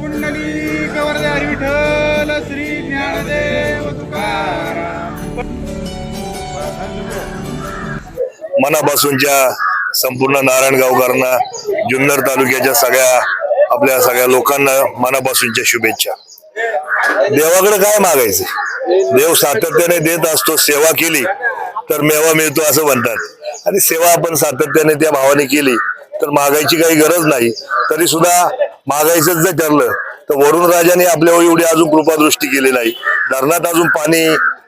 पुंडली कवरदारी विठ्ठल श्री ज्ञानदेव तुकाराम. मनापासूनच्या संपूर्ण नारायणगावकरांना जुन्नर तालुक्याच्या सगळ्या आपल्या सगळ्या लोकांना मनापासूनच्या शुभेच्छा. देवाकडे काय मागायचं? देव सातत्याने देत असतो सेवा केली तर मेवा मिळतो असं म्हणतात. आणि सेवा आपण सातत्याने त्या भावाने केली तर मागायची काही गरज नाही. तरी सुद्धा मागायचंच जर ठरलं. तर वरुण राजाने आपल्यावर एवढी अजून कृपादृष्टी केली नाही. धरणात अजून पाणी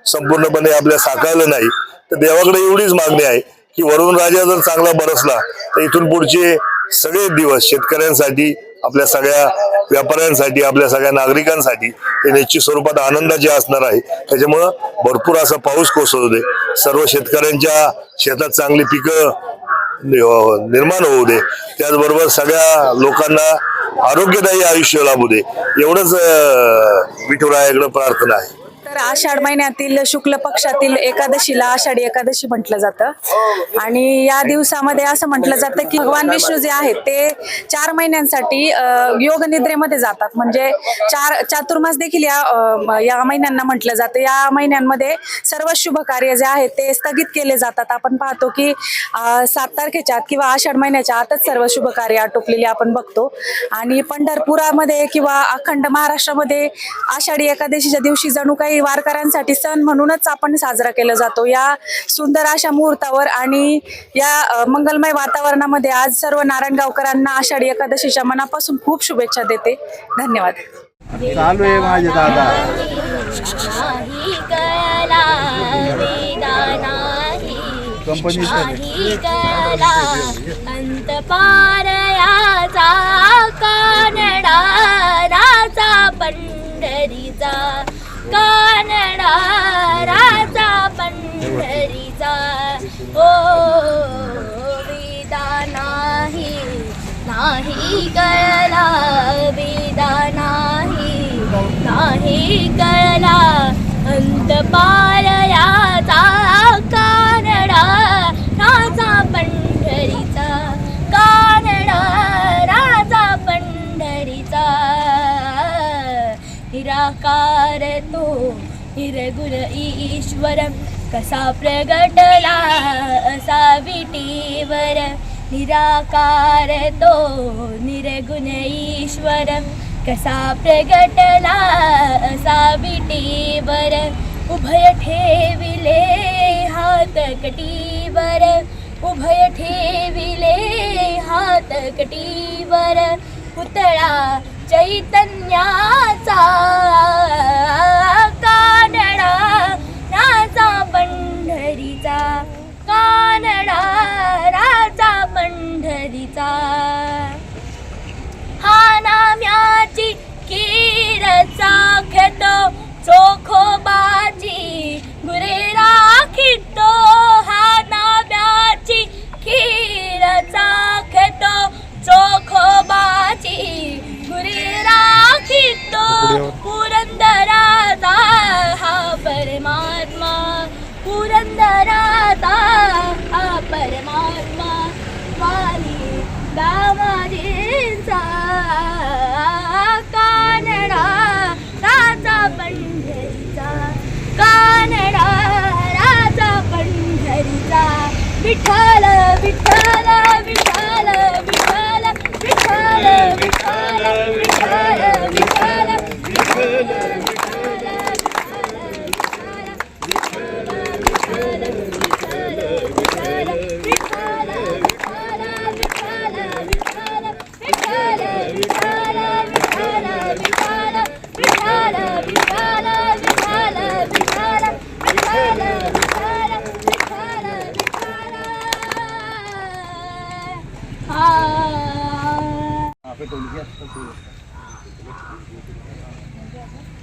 संपूर्णपणे आपल्या साकारलं नाही. तर देवाकडे एवढीच मागणी आहे की वरुण राजा जर चांगला बरसला तर इथून पुढचे सगळे दिवस शेतकऱ्यांसाठी आपल्या सगळ्या व्यापाऱ्यांसाठी आपल्या सगळ्या नागरिकांसाठी ते निश्चित स्वरूपात आनंदाचे असणार आहे. त्याच्यामुळं भरपूर असा पाऊस कोसळू दे. सर्व शेतकऱ्यांच्या शेतात चांगली पिकं निर्माण होऊ दे. त्याचबरोबर सगळ्या लोकांना आरोग्यदायी आयुष्य लाभू दे. एवढंच विठुरायाकडं प्रार्थना आहे. तर आषाढ महिन्यातील शुक्ल पक्षातील एकादशीला आषाढी एकादशी म्हटलं जातं. आणि या दिवसामध्ये असं म्हटलं जातं की भगवान विष्णू जे आहेत ते चार महिन्यांसाठी योग निद्रेमध्ये जातात. म्हणजे चार चातुर्मास देखील या या महिन्यांना म्हटलं जातं. या महिन्यांमध्ये सर्व शुभ कार्य जे आहेत ते स्थगित केले जातात. आपण पाहतो की सात तारखेच्या आत किंवा आषाढ महिन्याच्या आतच सर्व शुभ कार्य आटोपलेली आपण बघतो. आणि पंढरपुरामध्ये किंवा अखंड महाराष्ट्रामध्ये आषाढी एकादशीच्या दिवशी जणू काही वारकऱ्यांसाठी सण म्हणूनच आपण साजरा केला जातो. या सुंदर अशा मुहूर्तावर आणि या मंगलमय वातावरणामध्ये आज सर्व नारायणगावकरांना आषाढी एकादशीच्या मनापासून खूप शुभेच्छा देते. धन्यवाद. चालू आहे माझे दादा. अंत पारयाचा कानडा राजा पंढरीचा. कानडा राजा पंढरीचा. ओ विदा नाही नाही कळला विदा नाही नाही कळला. अंत पारयाचा निराकार तो निर्गुण ईश्वर कसा प्रगटला असा विटीवर. निराकार तो निर्गुण ईश्वर कसा प्रगटला असा विटीवर. उभय ठेविले हात कटीवर उभय ठेविले हात कटीवर. पुतळा चैतन्याचा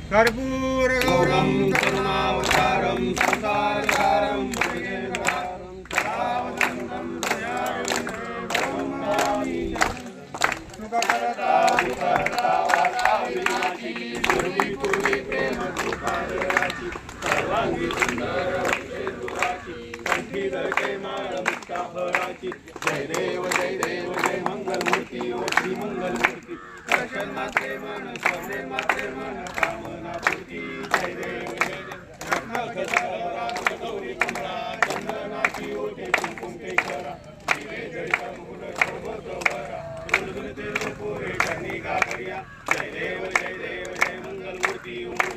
Karpura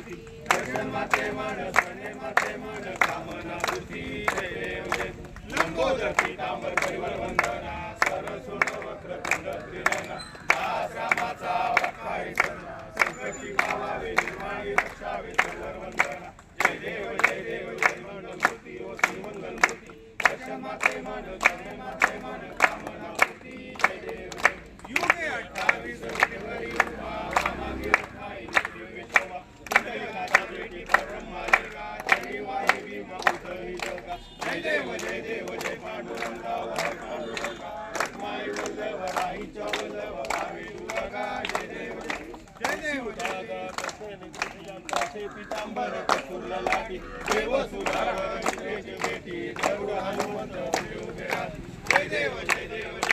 मारुती दर्शन माते माड सने माते माड कामना बुद्धी म्हणजे. लंबोदर पितांबर परिवर वंदना सरसुण वक्र कुंड त्रिरंगा. दास रामाचा वक्खारी सन्ना. संकटी भावावे निर्वाणी रक्षावे सर्वर वंदना. जय देव जय देव जय मंगल मूर्ती ओ श्री मंगल मूर्ती दर्शन माते माड सने माते माड कामना बुद्धी जय देव. युगे अठ्ठावीस पितांबर कसूरला लागी देव सुधार भेटी देवड हनुमंत देव जय देव जय देव